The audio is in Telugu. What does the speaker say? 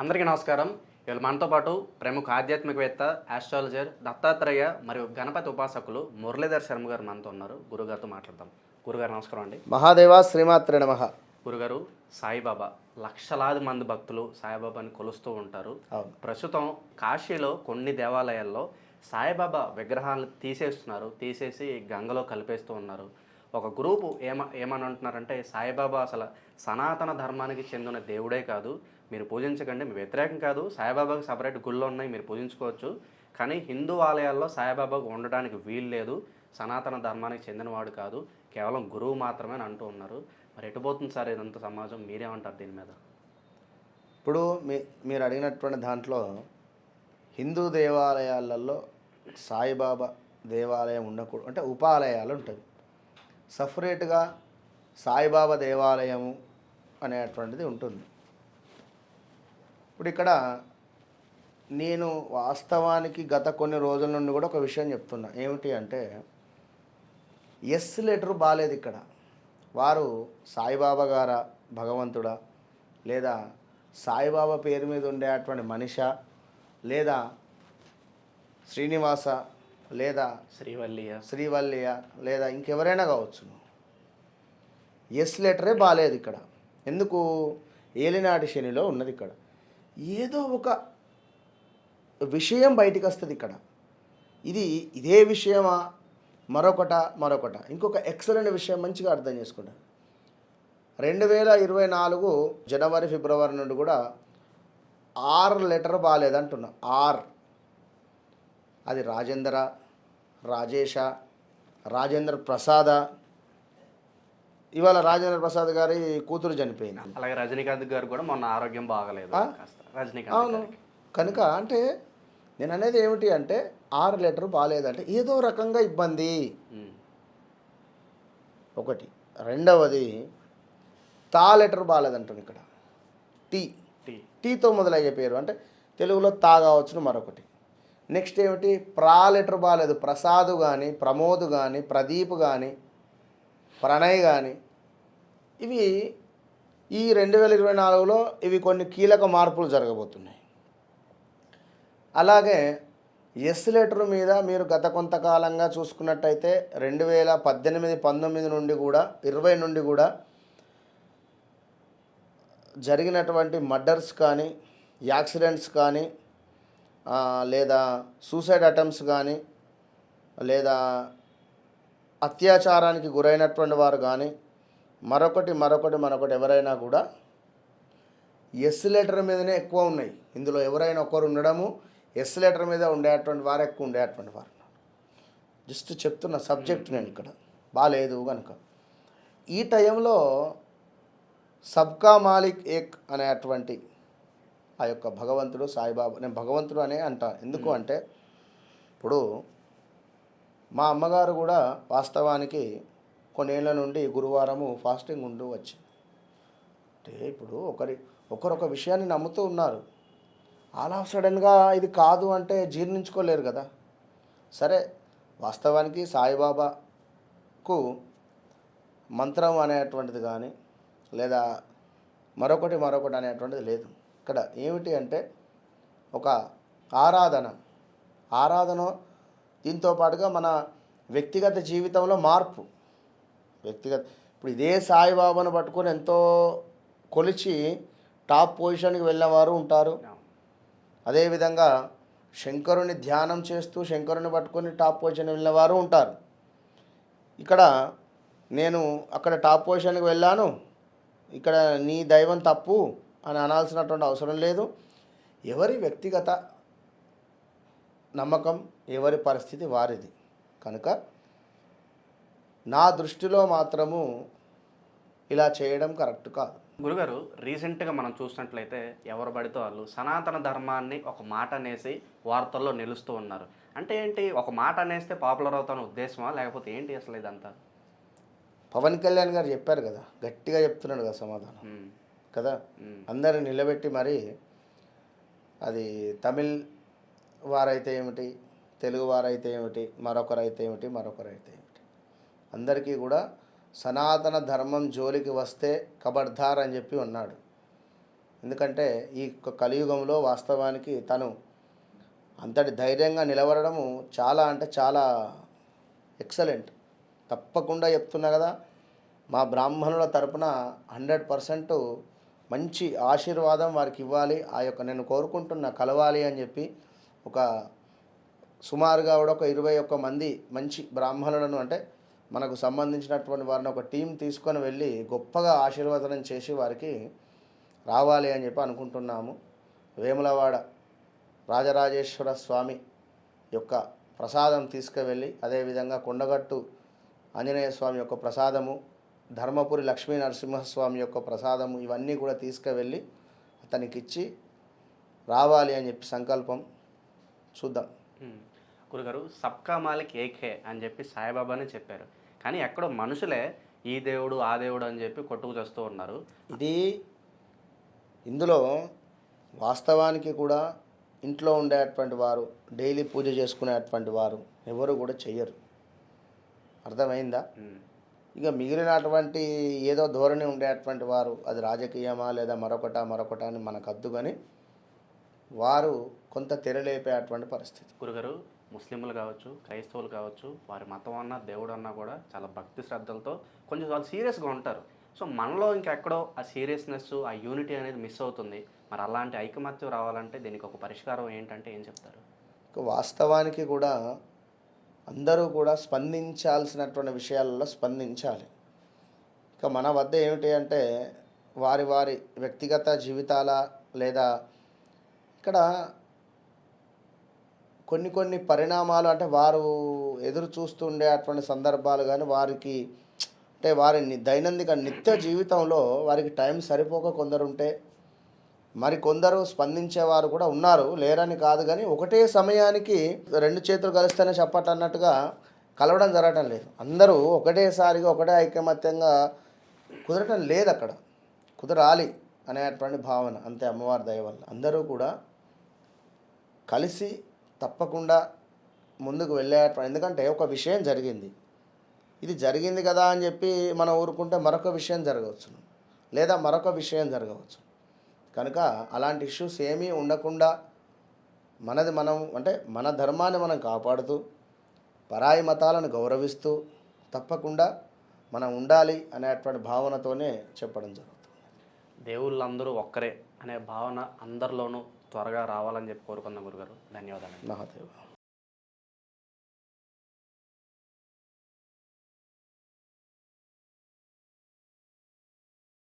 అందరికీ నమస్కారం. ఇవాళ మనతో పాటు ప్రముఖ ఆధ్యాత్మికవేత్త ఆస్ట్రాలజర్ దత్తాత్రేయ మరియు గణపతి ఉపాసకులు మురళీధర్ శర్మ గారు మనతో ఉన్నారు. గురుగారితో మాట్లాడదాం. గురుగారు నమస్కారం అండి. మహాదేవ శ్రీమాత్రే నమ. గురుగారు సాయిబాబా లక్షలాది మంది భక్తులు సాయిబాబాని కొలుస్తూ ఉంటారు. ప్రస్తుతం కాశీలో కొన్ని దేవాలయాల్లో సాయిబాబా విగ్రహాలను తీసేస్తున్నారు. తీసేసి గంగలో కలిపేస్తూ ఉన్నారు. ఒక గ్రూపు ఏమ ఏమని అంటున్నారంటే సాయిబాబా అసలు సనాతన ధర్మానికి చెందిన దేవుడే కాదు. మీరు పూజించకండి మీ వ్యతిరేకం కాదు. సాయిబాబాకి సపరేట్ గుళ్ళు ఉన్నాయి మీరు పూజించుకోవచ్చు. కానీ హిందూ ఆలయాల్లో సాయిబాబాకు ఉండడానికి వీలు లేదు. సనాతన ధర్మానికి చెందినవాడు కాదు. కేవలం గురువు మాత్రమే అని అంటూ ఉన్నారు. మరి ఎటుపోతుంది సార్ ఇదంతా సమాజం? మీరేమంటారు దీని మీద? ఇప్పుడు మీ మీరు అడిగినటువంటి దాంట్లో హిందూ దేవాలయాలలో సాయిబాబా దేవాలయం ఉండకూడదు. అంటే ఉపాలయాలు ఉంటాయి. సపరేట్గా సాయిబాబా దేవాలయము అనేటువంటిది ఉంటుంది. ఇప్పుడు ఇక్కడ నేను వాస్తవానికి గత కొన్ని రోజుల నుండి కూడా ఒక విషయం చెప్తున్నా. ఏమిటి అంటే ఎస్ లెటర్ బాగాలేదు ఇక్కడ. వారు సాయిబాబా గారా భగవంతుడా? లేదా సాయిబాబా పేరు మీద ఉండేటువంటి మనిష? లేదా శ్రీనివాస లేదా శ్రీవల్లియ. శ్రీవల్లియ లేదా ఇంకెవరైనా కావచ్చు. ఎస్ లెటరే బాగాలేదు ఇక్కడ. ఎందుకు? ఏలినాటి శనిలో ఉన్నది ఇక్కడ. ఏదో ఒక విషయం బయటికి వస్తుంది ఇక్కడ. ఇది ఇదే విషయమా? మరొకట? మరొకట? ఇంకొక ఎక్సలెంట్ విషయం మంచిగా అర్థం చేసుకుంటారు రెండు వేల ఇరవై నాలుగు జనవరి ఫిబ్రవరి నుండి కూడా ఆర్ లెటర్ బాగాలేదంటున్నా ఆర్ అది రాజేంద్ర రాజేష రాజేంద్ర ప్రసాద. ఇవాళ రాజేంద్ర ప్రసాద్ గారి కూతురు చనిపోయింది అలాగే రజనీకాంత్ గారు కూడా మొన్న ఆరోగ్యం బాగలేదు రజనీకాంత్ అవును. కనుక అంటే నేను అనేది ఏమిటి అంటే ఆరు లెటర్ బాగాలేదంటే ఏదో రకంగా ఇబ్బంది. ఒకటి. రెండవది తా లెటర్ బాగాలేదంటాను ఇక్కడ. టీ. టీ. టీతో మొదలయ్యే పేరు. అంటే తెలుగులో తా కావచ్చును మరొకటి. నెక్స్ట్ ఏమిటి? ప్రా లెటర్ బాగాలేదు ప్రసాద్ కానీ ప్రమోద్ కానీ ప్రదీప్ కానీ ప్రణయ్ కానీ ఇవి ఈ రెండు వేల ఇరవై నాలుగులో ఇవి కొన్ని కీలక మార్పులు జరగబోతున్నాయి. అలాగే ఎస్ లెటర్ మీద మీరు గత కొంతకాలంగా చూసుకున్నట్టయితే రెండు వేల పద్దెనిమిది పంతొమ్మిది నుండి కూడా ఇరవై నుండి కూడా జరిగినటువంటి మర్డర్స్ కానీ యాక్సిడెంట్స్ కానీ లేదా సూసైడ్ అటెంప్ట్స్ కానీ లేదా అత్యాచారానికి గురైనటువంటి వారు కానీ మరొకటి మరొకటి మరొకటి ఎవరైనా కూడా ఎస్ లెటర్ మీదనే ఎక్కువ ఉన్నాయి. ఇందులో ఎవరైనా ఒకరు ఉండడము ఎస్ లెటర్ మీద ఉండేటువంటి వారు ఎక్కువ ఉండేటువంటి వారు. జస్ట్ చెప్తున్న సబ్జెక్ట్ నేను ఇక్కడ. బాగాలేదు కనుక ఈ టైంలో సబ్కా మాలిక్ ఏక్ అనేటువంటి ఆ యొక్క భగవంతుడు సాయిబాబా నేను భగవంతుడు అనే అంటా. ఎందుకు అంటే ఇప్పుడు మా అమ్మగారు కూడా వాస్తవానికి కొన్నేళ్ళ నుండి గురువారము ఫాస్టింగ్ ఉంటూ వచ్చింది. అంటే ఇప్పుడు ఒకరి ఒకరొక విషయాన్ని నమ్ముతూ ఉన్నారు. ఆల్ ఆఫ్ సడన్గా ఇది కాదు అంటే జీర్ణించుకోలేరు కదా. సరే వాస్తవానికి సాయిబాబాకు మంత్రం అనేటువంటిది కానీ లేదా మరొకటి మరొకటి అనేటువంటిది లేదు. ఇక్కడ ఏమిటి అంటే ఒక ఆరాధన. ఆరాధన దీంతో పాటుగా మన వ్యక్తిగత జీవితంలో మార్పు. వ్యక్తిగత ఇప్పుడు ఇదే సాయిబాబాను పట్టుకొని ఎంతో కొలిచి టాప్ పొజిషన్కి వెళ్ళినవారు ఉంటారు. అదేవిధంగా శంకరుని ధ్యానం చేస్తూ శంకరుని పట్టుకొని టాప్ పొజిషన్ వెళ్ళినవారు ఉంటారు. ఇక్కడ నేను అక్కడ టాప్ పొజిషన్కి వెళ్ళాను. ఇక్కడ నీ దైవం తప్పు. అని అనాల్సినటువంటి అవసరం లేదు. ఎవరి వ్యక్తిగత నమ్మకం ఎవరి పరిస్థితి వారిది. కనుక నా దృష్టిలో మాత్రము ఇలా చేయడం కరెక్ట్ కాదు. గురుగారు రీసెంట్గా మనం చూసినట్లయితే ఎవరు పడితే వాళ్ళు సనాతన ధర్మాన్ని ఒక మాట అనేసి వార్తల్లో నిలుస్తూ ఉన్నారు. అంటే ఏంటి? ఒక మాట అనేస్తే పాపులర్ అవుతాన ఉద్దేశమా? లేకపోతే ఏంటి అసలు ఇదంతా? పవన్ కళ్యాణ్ గారు చెప్పారు కదా గట్టిగా చెప్తున్నాడు కదా సమాధానం. కదా? ఉమ్, అందరిని నిలబెట్టి మరి అది తమిళ్ వారైతే ఏమిటి తెలుగు వారైతే ఏమిటి మరొకరైతే ఏమిటి మరొకరైతే ఏమిటి? అందరికీ కూడా సనాతన ధర్మం జోలికి వస్తే కబడ్దార్ అని చెప్పి ఉన్నాడు. ఎందుకంటే ఈ యొక్క కలియుగంలో వాస్తవానికి తను అంతటి ధైర్యంగా నిలబడము చాలా అంటే చాలా ఎక్సలెంట్. తప్పకుండా చెప్తున్నా కదా మా బ్రాహ్మణుల తరపున హండ్రెడ్ పర్సెంట్ మంచి ఆశీర్వాదం వారికి ఇవ్వాలి. ఆ యొక్క నేను కోరుకుంటున్న కలవాలి అని చెప్పి ఒక సుమారుగా కూడా ఒక ఇరవై ఒక్క మంది మంచి బ్రాహ్మణులను అంటే మనకు సంబంధించినటువంటి వారిని ఒక టీం తీసుకొని వెళ్ళి గొప్పగా ఆశీర్వదనం చేసి వారికి రావాలి అని చెప్పి అనుకుంటున్నాము. వేములవాడ రాజరాజేశ్వర స్వామి యొక్క ప్రసాదం తీసుకువెళ్ళి అదేవిధంగా కొండగట్టు ఆంజనేయ స్వామి యొక్క ప్రసాదము ధర్మపురి లక్ష్మీ నరసింహస్వామి యొక్క ప్రసాదము ఇవన్నీ కూడా తీసుకువెళ్ళి అతనికి ఇచ్చి రావాలి అని చెప్పి సంకల్పం. చూద్దాం. గురుగారు సబ్కా మాలిక్ ఏకే అని చెప్పి సాయిబాబానే చెప్పారు. కానీ ఎక్కడో మనుషులే ఈ దేవుడు ఆ దేవుడు అని చెప్పి కొట్టుకు చేస్తూ ఉన్నారు. ఇది ఇందులో వాస్తవానికి కూడా ఇంట్లో ఉండేటువంటి వారు డైలీ పూజ చేసుకునేటువంటి వారు ఎవరు కూడా చెయ్యరు. అర్థమైందా. ఇక మిగిలినటువంటి ఏదో ధోరణి ఉండేటువంటి వారు అది రాజకీయమా లేదా మరొకట మరొకట అని మనకు అద్దు కానీ వారు కొంత తెరలేపేటువంటి పరిస్థితి. గురుగారు ముస్లింలు కావచ్చు క్రైస్తవులు కావచ్చు వారి మతం అన్నా దేవుడు అన్నా కూడా చాలా భక్తి శ్రద్ధలతో కొంచెం వాళ్ళు సీరియస్గా ఉంటారు. సో మనలో ఇంకెక్కడో ఆ సీరియస్నెస్ ఆ యూనిటీ అనేది మిస్ అవుతుంది. మరి అలాంటి ఐకమత్యం రావాలంటే దీనికి ఒక పరిష్కారం ఏంటంటే ఏం చెప్తారు? వాస్తవానికి కూడా అందరూ కూడా స్పందించాల్సినటువంటి విషయాలలో స్పందించాలి. ఇక మన వద్ద ఏమిటి అంటే వారి వారి వ్యక్తిగత జీవితాల లేదా ఇక్కడ కొన్ని కొన్ని పరిణామాలు అంటే వారు ఎదురు చూస్తుండే అటువంటి సందర్భాలు కానీ వారికి అంటే వారి దైనందిక నిత్య జీవితంలో వారికి టైం సరిపోక కొందరు మరి కొందరు స్పందించేవారు కూడా ఉన్నారు. లేరని కాదు కానీ ఒకటే సమయానికి రెండు చేతులు కలిస్తేనే చెప్పట అన్నట్టుగా కలవడం జరగటం లేదు. అందరూ ఒకటేసారిగా ఒకటే ఐకమత్యంగా కుదరటం లేదు అక్కడ. కుదరాలి అనేటువంటి భావన అంతే అమ్మవారి దయ వల్ల. అందరూ కూడా కలిసి తప్పకుండా ముందుకు వెళ్ళేటువంటి ఎందుకంటే ఒక విషయం జరిగింది. ఇది జరిగింది కదా అని చెప్పి మనం ఊరుకుంటే మరొక విషయం జరగవచ్చు లేదా మరొక విషయం జరగవచ్చు. కనుక అలాంటి ఇష్యూస్ ఏమీ ఉండకుండా మనది మనం అంటే మన ధర్మాన్ని మనం కాపాడుతూ పరాయి మతాలను గౌరవిస్తూ తప్పకుండా మనం ఉండాలి అనేటువంటి భావనతోనే చెప్పడం జరుగుతుంది. దేవుళ్ళందరూ ఒక్కరే అనే భావన అందరిలోనూ త్వరగా రావాలని చెప్పి కోరుకుందాం గురుగారు. ధన్యవాదాలు మహాదేవ.